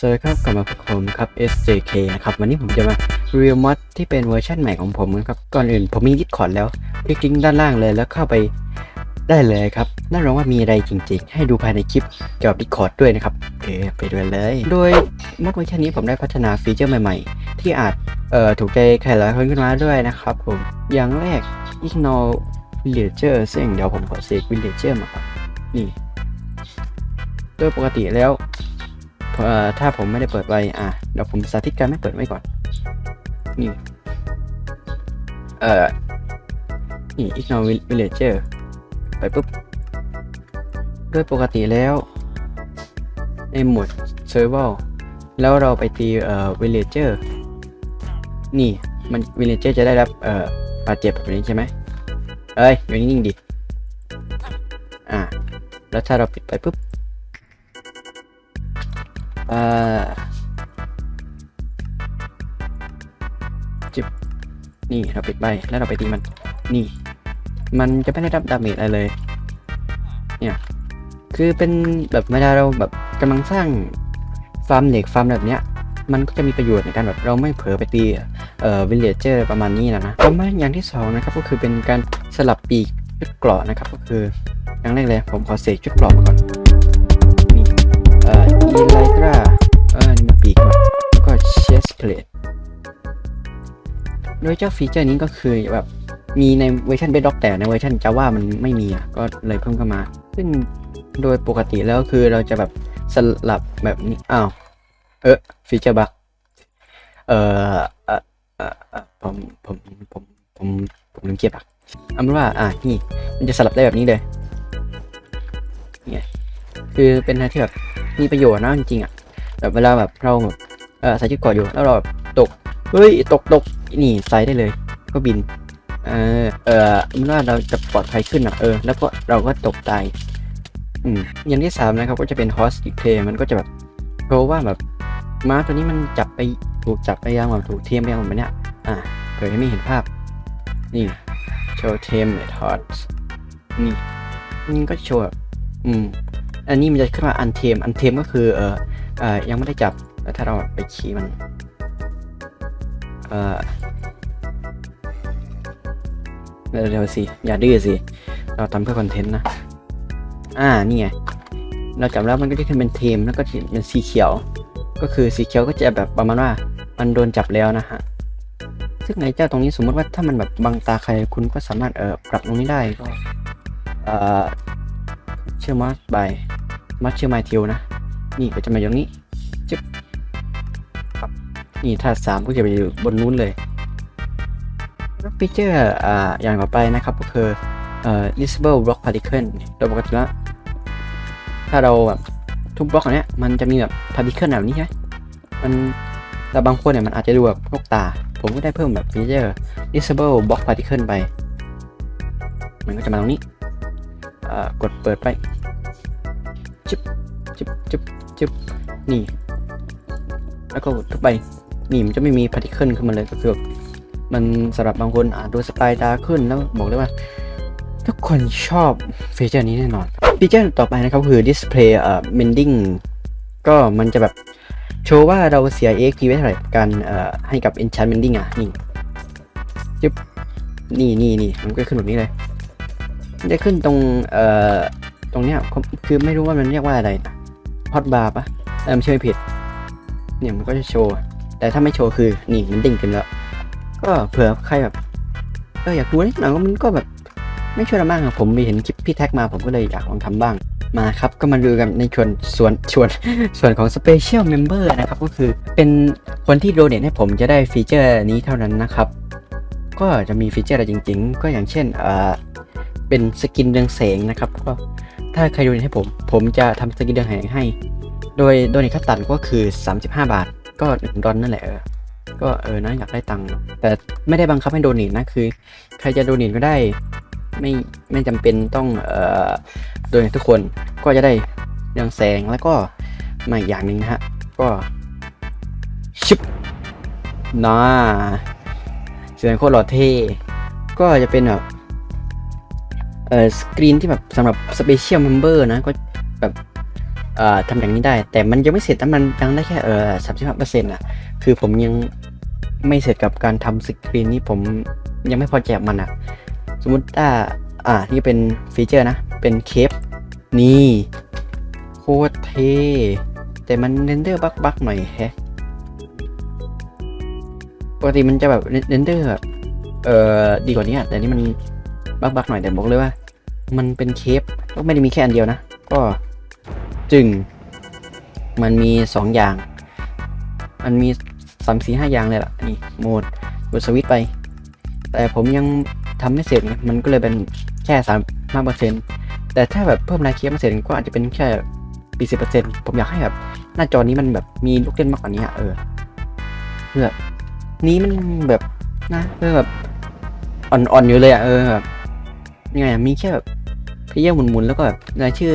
สวัสดีครับกลับมาพบกับผมครับ SJK นะครับวันนี้ผมจะมารีวิวมอดที่เป็นเวอร์ชันใหม่ของผมนะครับก่อนอื่นผมมี Discord แล้วคลิกลิงก์ด้านล่างเลยแล้วเข้าไปได้เลยครับน่าร้องว่ามีอะไรจริงๆ ให้ดูภายในคลิปเกี่ยวกับ Discord ด้วยนะครับโอเคไปด้วยเลย โดยมอดเวอร์ชันนี้ผมได้พัฒนาฟีเจอร์ใหม่ๆ ที่อาจเอ่อถูกใจใครหลายคนขึ้นมาด้วยนะครับผมอย่างแรก ignore villager ซึ่งเดี๋ยวผมขอเสก villager มาครับนี่โดยปกติแล้ว ถ้าผมไม่ได้เปิดไว้อะเดี๋ยวผมสาธิตการไม่เปิดไว้ก่อน นี่ เอ่อ นี่ ignore villager ไปปุ๊บโดยปกติแล้ว ในหมวด survival แล้วเราไปตีเอ่อ villager นี่ มัน villager จะได้รับ เอ่อบาดเจ็บแบบนี้ใช่ไหมเอ้ย อยู่นิ่งๆดิ อะ แล้วถ้าเราปิดไปปุ๊บ อ่อจิบนี่เราปิดใบแล้วเราไปตีมัน นี่ มันจะไม่ได้รับดาเมจอะไรเลย เนี่ยคือเป็นแบบเวลาเราแบบกำลังสร้างฟาร์มเหล็กฟาร์มแบบเนี้ยมันก็จะมีประโยชน์ในการแบบเราไม่เผลอไปตีเอ่อวิลเลจเจอร์ประมาณนี้นะนะต่อมาอย่างที่สองนะครับก็คือเป็นการสลับปีกชุดเกราะนะครับก็คืออย่างแรกเลยผมขอเสกชุดเกราะมาก่อนนี่เอ่ออีไลตรา ลทโดยเจ้าฟีเจอร์นี้ก็คือแบบมีในเวอร์ชันเบดด็อกแต่ในเวอร์ชันจาว่ามันไม่มีอะก็เลยเพิ่มเข้ามา ซึ่งโดยปกติแล้วคือเราจะแบบสลับแบบนี้ อ้าว เออฟีเจอร์บักเอ่อเออเออเอ่อผมผมผมผมผมลืมเก็บอะเอาเป็นว่าอะนี่มันจะสลับได้แบบนี้เลยเนี่ยคือเป็นอะไรที่แบบมีประโยชน์นะจริงๆอะแบบเวลาแบบเราแบบ เออใส่ชุดเกาะอยู่แล้วเราตกเฮ้ยตกตกนี่ใส่ได้เลย ก็บิน เออเออมันว่าเราจะปลอดภัยขึ้นอะเออ แล้วก็เราก็ตกตายอืมอย่างที่สามนะครับก็จะเป็น host display มันก็จะแบบโชว์ว่าแบบม้าตัวนี้มันจับไปถูกจับไปยังแบบถูกเทียมไปยังแบบเนี้ยอะเผื่อให้ไม่เห็นภาพ นี่โชว์เทมเมทฮอตนี่มันก็โชว์อืมอันนี้มันจะขึ้นมาอันเทมอันเทมก็คือเออเออยังไม่ได้จับ แต่ถ้าเราไปขี่มัน เออเร็วๆสิ อย่าดื้อสิ เราทำเพื่อคอนเทนต์นะ อ่า นี่ไง เราจับแล้วมันก็จะขึ้นเป็นเทมแล้วก็เป็นสีเขียว ก็คือสีเขียวก็จะแบบประมาณว่า มันโดนจับแล้วนะฮะ ซึ่งไอ้เจ้าตรงนี้สมมติว่าถ้ามันแบบบังตาใครคุณก็สามารถเออปรับตรงนี้ได้ก็ เออเชื่อมัสบายมัดเชื่อไมทิวนะ นี่ก็จะมาอย่างนี้ นี่ถ้าสามก็จะไปอยู่บนนู้นเลยแล้วฟีเจอร์อ่าอย่างต่อไปนะครับก็คือเอ่อ disable block particle โดยปกติแล้วถ้าเราแบบทุกบล็อกอันเนี้ยมันจะมีแบบ particle แบบนี้ใช่ไหมมันแต่บางคนเนี่ยมันอาจจะดูแบบพวกตา ผมก็ได้เพิ่มแบบฟีเจอร์ disable block particle ไป มันก็จะมาตรงนี้อ่ากดเปิดไปจึ๊บจึ๊บจึ๊บนี่ แล้วก็กดเข้าไป นี่มันจะไม่มีพาร์ติเคิลขึ้นมาเลยก็คือมันสำหรับบางคนอ่านดูสไตล์ดาร์ขึ้นแล้วบอกเลยว่า ทุกคนชอบฟีเจอร์นี้แน่นอนฟีเจอร์ต่อไปนะครับคือ display เอ่อ mending ก็มันจะแบบโชว์ว่าเราเสีย EXP ไว้เท่าไหร่กับการเอ่อให้กับ enchant mending อะนี่จึ๊บนี่นี่นี่มันก็ขึ้นแบบนี้เลยมันจะขึ้นตรงเอ่อตรงเนี้ยคือไม่รู้ว่ามันเรียกว่าอะไรนะฮอตบาร์ปะเออไม่ใช่ผิดเนี่ยมันก็จะโชว์ แต่ถ้าไม่โชว์คือนี่มันดิ่งเต็มแล้ว ก็เผื่อใครแบบเอออยากดูนิดหน่อยก็มันก็แบบไม่ช่วยเราบ้างอะผมไปเห็นคลิปพี่แท็กมาผมก็เลยอยากลองทำบ้างมาครับ ก็มาดูกันในส่วนส่วนส่วนส่วนของ Special Member นะครับ ก็คือเป็นคนที่โดเนทให้ผมจะได้ฟีเจอร์นี้เท่านั้นนะครับ ก็จะมีฟีเจอร์อะไรจริง ๆ ก็อย่างเช่นเอ่อเป็นสกินเรืองแสงนะครับก็ถ้าใครโดนให้ผม ผมจะทำสกินเดือนแห่งให้ โดยโดนขั้นต่ำก็คือ 35 บาท ก็หนึ่งดอลนั่นแหละก็เออนะอยากได้ตังค์แต่ไม่ได้บังคับให้โดนนนะคือ ใครจะโดนนก็ได้ ไม่ไม่จำเป็นต้องเอ่อโดนทุกคนก็จะได้เรืองแสงแล้วก็มาอีกอย่างหนึ่งนะฮะก็ชิบน่าเสียงโคตรหล่อเท่ก็จะเป็นแบบเอ่อสกรีนที่แบบสำหรับ Special Member นะก็แบบ เอ่อทำอย่างนี้ได้ แต่มันยังไม่เสร็จนะมันยังได้แค่เออสามสิบห้าเปอร์เซ็นต์อะคือผมยังไม่เสร็จกับการทำสกรีนนี้ผมยังไม่พอใจกมันอะ สมมติถ้าอ่านี่เป็นฟีเจอร์นะ เป็นเคปนี่โคตรเท่แต่มันเรนเดอร์บักบักหน่อยแฮะปกติมันจะแบบเรนเดอร์แบบเอ่อดีกว่านี้อะแต่นี่มันบักบักหน่อยแต่บอกเลยว่า มันเป็นเคปก็ไม่ได้มีแค่อันเดียวนะ ก็ จึง มันมีสองอย่าง มันมีสามสี่ห้าอย่างเลยล่ะ นี่โหมดกดสวิตไป แต่ผมยังทำไม่เสร็จ มันก็เลยเป็นแค่สามห้าเปอร์เซ็นต์แต่ถ้าแบบเพิ่มรายเคปมาเสร็จก็อาจจะเป็นแค่ปีสิบเปอร์เซ็นต์ผมอยากให้แบบ หน้าจอนี้มันแบบมีลูกเล่นมากกว่านี้อะเออเพื่อนี้มันแบบนะเออแบบอ่อนๆอยู่เลยอะเออแบบยังไงมีแค่แบบเพลเยอร์หมุนๆแล้วก็แบบรายชื่อ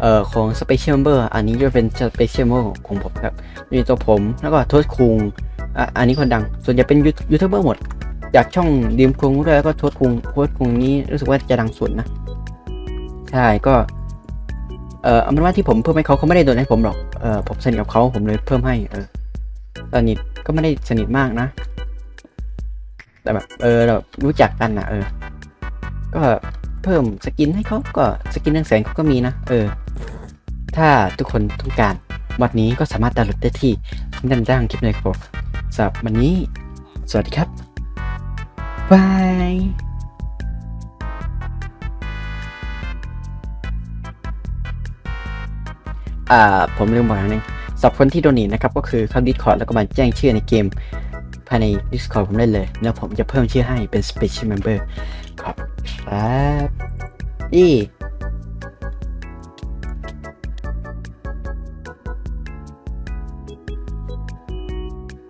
เอ่อของ Special Member อันนี้จะเป็น Special Member ของผมครับ มีตัวผมแล้วก็โทษคุงอะอันนี้คนดัง ส่วนใหญ่เป็นยูทูบเบอร์หมด จากช่องดีมคุงด้วยแล้วก็โทษคุงโทษคุงนี้รู้สึกว่าจะดังสุดนะ ใช่ก็ เอ่อเอาเป็นว่าที่ผมเพิ่มให้เขาเขาไม่ได้โดนให้ผมหรอกเออผมสนิทกับเขาผมเลยเพิ่มให้เออสนิทก็ไม่ได้สนิทมากนะ แต่แบบเออเรารู้จักกันนะเออ ก็เพิ่มสกินให้เขาก็สกินเรื่องแสงเขาก็มีนะเออ ถ้าทุกคนต้องการวันนี้ก็สามารถดาวน์โหลดได้ที่ด้านล่างคลิปเลยครับผมสำหรับวันนี้ สวัสดีครับบายอ่าผมลืมบอกอย่างหนึงสำหรับคนที่โดนหนีนะครับ ก็คือเข้า Discord แล้วก็มาแจ้งชื่อในเกม ภายใน Discord ผมได้เลย แล้วผมจะเพิ่มชื่อให้เป็น Special Member ขอบคุณครับอี